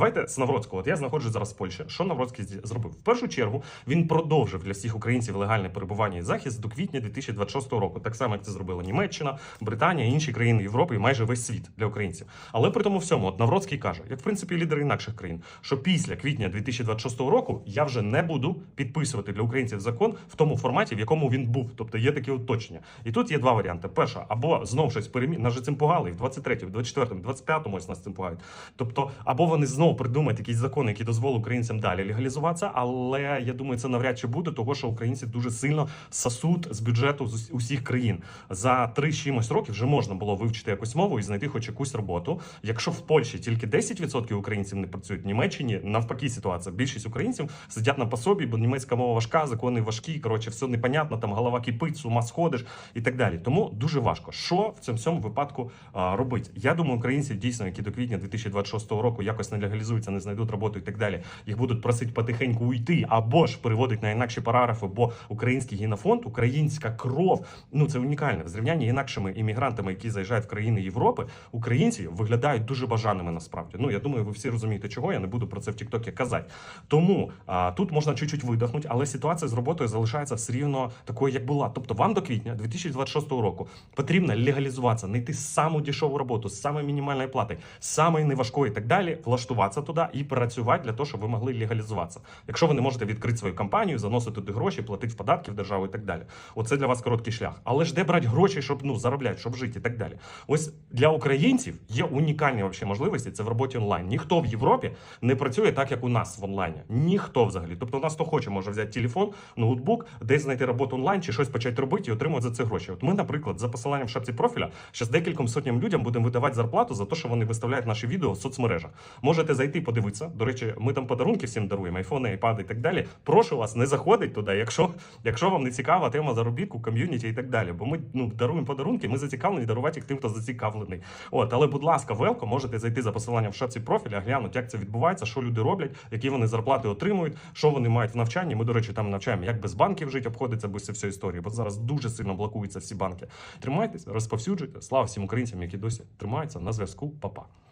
Давайте з Навроцького. От я знаходжусь зараз в Польщі. Що Навроцький зробив? В першу чергу він продовжив для всіх українців легальне перебування і захист до квітня 2026 року, так само як це зробила Німеччина, Британія, інші країни Європи і майже весь світ для українців. Але при тому всьому, от Навроцький каже, як в принципі лідери інакших країн, що після квітня 2026 року я вже не буду підписувати для українців закон в тому форматі, в якому він був. Тобто є такі уточнення. І тут є два варіанти: перша, або знов щось перемі... Нас же цим пугали і в 23-му, в 24-му, 25-му ось нас цим пугають. Тобто, або вони знову придумають якийсь закон, який дозволить українцям далі легалізуватися. Але я думаю, це навряд чи буде, того що українці дуже сильно сасуть з бюджету з ус- усіх країн. За три чимось років вже можна було вивчити якусь мову і знайти хоч якусь роботу. Якщо в Польщі тільки 10% українців не працюють, в Німеччині навпаки ситуація. Більшість українців сидять на пособі, бо німецька мова важка, закони важкі. Коротше, все непонятно, там голова кипить, з ума сходиш і так далі. Тому дуже важко. Що в цьому випадку а, робити? Я думаю, українці дійсно, які до квітня 2026 року якось не легалізуються, не знайдуть роботу і так далі. Їх будуть просити потихеньку уйти або ж переводить на інакші параграфи, бо український генофонд, українська кров, ну це унікальне. В зрівнянні інакшими іммігрантами, які заїжджають в країни Європи, українці виглядають дуже бажаними насправді. Ну я думаю, ви всі розумієте, чого я не буду про це в Тіктокі казати. Тому а, тут можна чуть-чуть видихнути, але ситуація з роботою залишається все рівно такою, як була. Тобто, вам до квітня 2026 року потрібно легалізуватися, знайти саму дешеву роботу з самою мінімальною платою, самої неважкої і так далі, влаштуватися туди і працювати для того, щоб ви могли легалізуватися. Якщо ви не можете відкрити свою компанію, заносити туди гроші, платити податки в державу і так далі. Оце для вас короткий шлях. Але ж де брати гроші, щоб ну заробляти, щоб жити і так далі. Ось для українців є унікальні вообще можливості. Це в роботі онлайн. Ніхто в Європі не працює так, як у нас в онлайні. Ніхто взагалі. Тобто, у нас хто хоче, може взяти телефон, ноутбук, десь знайти роботу онлайн чи щось почати робити і отримувати за це гроші. От ми, наприклад, за посиланням в шапці профіля, ще з декільком сотням людям будемо видавати зарплату за те, що вони виставляють наші відео в соцмережах. Можете зайти подивитися. До речі, ми там подарунки всім даруємо, айфони, айпади і так далі. Прошу вас, не заходить туди, якщо, якщо вам не цікава тема заробітку, ком'юніті і так далі. Бо ми ну даруємо подарунки, ми зацікавлені дарувати їх тим, хто зацікавлений. От, але, будь ласка, велко, можете зайти за посиланням в шапці профіля, глянути, як це відбувається, що люди роблять, які вони зарплати отримують, що вони мають в навчанні. Ми, до речі, там навчаємо, як без банків жити, обходиться без цієї всієї історії, бо зараз дуже сильно блокуються всі банки. Тримайтесь, розповсюджуйте. Слава всім українцям, які досі тримаються на зв'язку. Па-па.